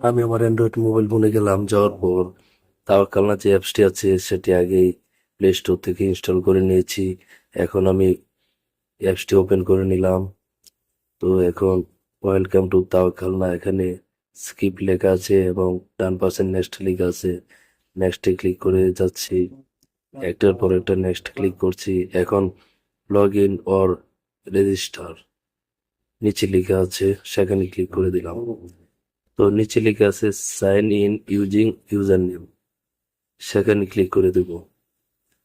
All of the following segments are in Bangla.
আমি আমার অ্যান্ড্রয়েড মোবাইল ফোনে গেলাম, যাওয়ার পর তাওয়াক্কালনা যে অ্যাপসটি আছে সেটি আগেই প্লে স্টোর থেকে ইনস্টল করে নিয়েছি। এখন আমি অ্যাপসটি ওপেন করে নিলাম। তো এখন ওয়েলকাম টু তাওয়াক্কালনা এখানে স্কিপ লেখা আছে এবং ডান পাশে নেক্সট লেখা আছে। নেক্সটে ক্লিক করে যাচ্ছি। একটার পর একটা নেক্সট ক্লিক করছি। এখন লগ ইন অর রেজিস্টার নিচে লেখা আছে, সেখানে ক্লিক করে দিলাম। তো নিচে লেখা আছে sign in using user name সেখানে ক্লিক করে দেব।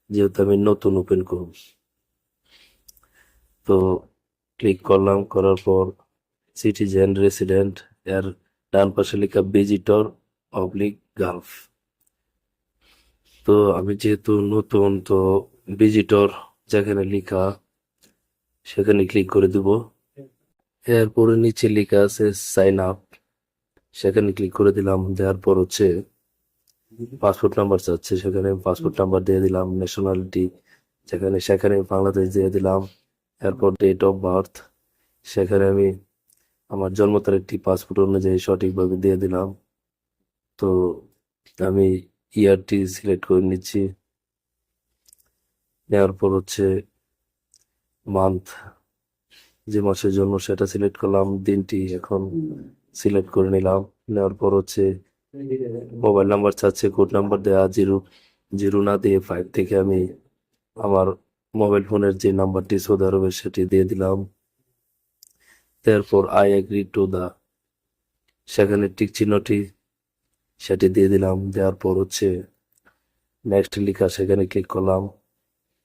যেহেতু আমি নতুন ওপেন করব। তো ক্লিক করলাম, করার পর সিটিজেন রেসিডেন্ট এর ডান পাশে লেখা ভিজিটর অবলিক গালফ তো আমি যেহেতু নতুন, তো ভিজিটর যেখানে লেখা, সেখানে ক্লিক করে দেব। এরপরে নিচে লেখা আছে সাইন আপ সেখানে ক্লিক করে দিলাম, দেওয়ার পর হচ্ছে পাসপোর্ট নাম্বার চাচ্ছে, সেখানে পাসপোর্ট নাম্বার দিয়ে দিলাম ন্যাশনালিটি সেখানে সেখানে বাংলাদেশ দিয়ে দিলাম এরপর ডেট অফ বার্থ সেখানে আমি আমার জন্ম তারিখটি পাসপোর্ট অনুযায়ী সঠিকভাবে দিয়ে দিলাম। তো আমি ইয়ারটি সিলেক্ট করে নিচ্ছি। নেওয়ার পর হচ্ছে মান্থ যে মাসের জন্য সেটা সিলেক্ট করলাম, দিনটি এখন সিলেক্ট করে নিলাম। নেওয়ার পর হচ্ছে মোবাইল নাম্বার চাচ্ছে কোড নাম্বার দেওয়া জিরো জিরো না দিয়ে ফাইভ থেকে আমি আমার মোবাইল ফোনের যে নাম্বারটি সৌদি আরবের সেটি দিয়ে দিলাম। তারপর আই এগ্রি টু দা সেখানে টিক চিহ্নটি সেটি দিয়ে দিলাম। দেওয়ার পর হচ্ছে নেক্সট লেখা সেখানে ক্লিক করলাম।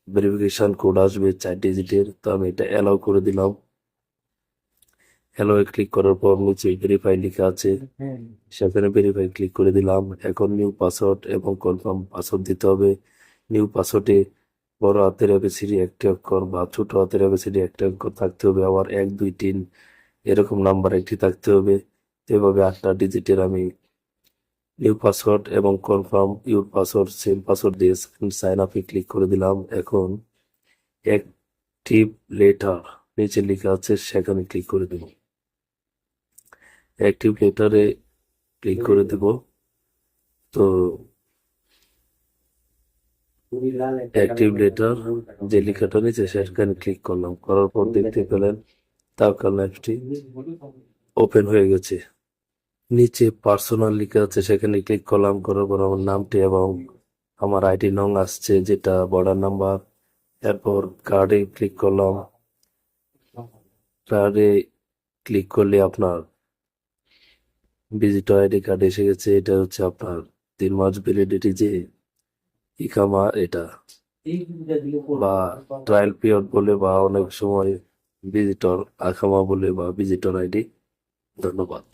ভেরিফিকেশন কোড আসবে চার ডিজিটের তো আমি এটা অ্যালাউ করে দিলাম। অ্যালাউ ক্লিক করার পর নিচে ভেরিফাই লেখা আছে। সেখানে ভেরিফাই ক্লিক করে দিলাম। এখন নিউ পাসওয়ার্ড এবং কনফার্ম পাসওয়ার্ড দিতে হবে। নিউ পাসওয়ার্ডে বড় হাতের এবিসিডি একটি অক্ষর বা ছোট হাতের এবিসিডি একটি অক্ষর থাকতে হবে। আবার এক দুই তিন এরকম নাম্বার একটি থাকতে হবে। এভাবে আটটা ডিজিটের আমি নিউ পাসওয়ার্ড এবং confirm your password same password দিয়ে সাইন আপে ক্লিক করে দিলাম। এখন অ্যাক্টিভ লেটার নিচে লেখা আছে সেখানে ক্লিক করে দেব অ্যাক্টিভ লেটারে ক্লিক করে দেব। তো অ্যাক্টিভ লেটার যে লেখাটা নিচে সেখানে ক্লিক করলাম। করার পর দেখতে পেলেন তাওকাল অ্যাপটি ওপেন হয়ে গেছে। নিচে পার্সোনাল লেখা আছে সেখানে ক্লিক করলাম করার পর আমার নামটি এবং আমার আইডি নং আসছে যেটা বর্ডার নাম্বার এরপর কার্ডে ক্লিক করলাম। কার্ডে ক্লিক করলে আপনার ভিজিটর আইডি কার্ড এসে গেছে, এটা হচ্ছে আপনার তিন মাস ভ্যালিডিটি যে ইকামা এটা। বা ট্রায়াল পিরিয়ড বলে বা অনেক সময় ভিজিটর আকামা বলে বা ভিজিটর আইডি ধন্যবাদ।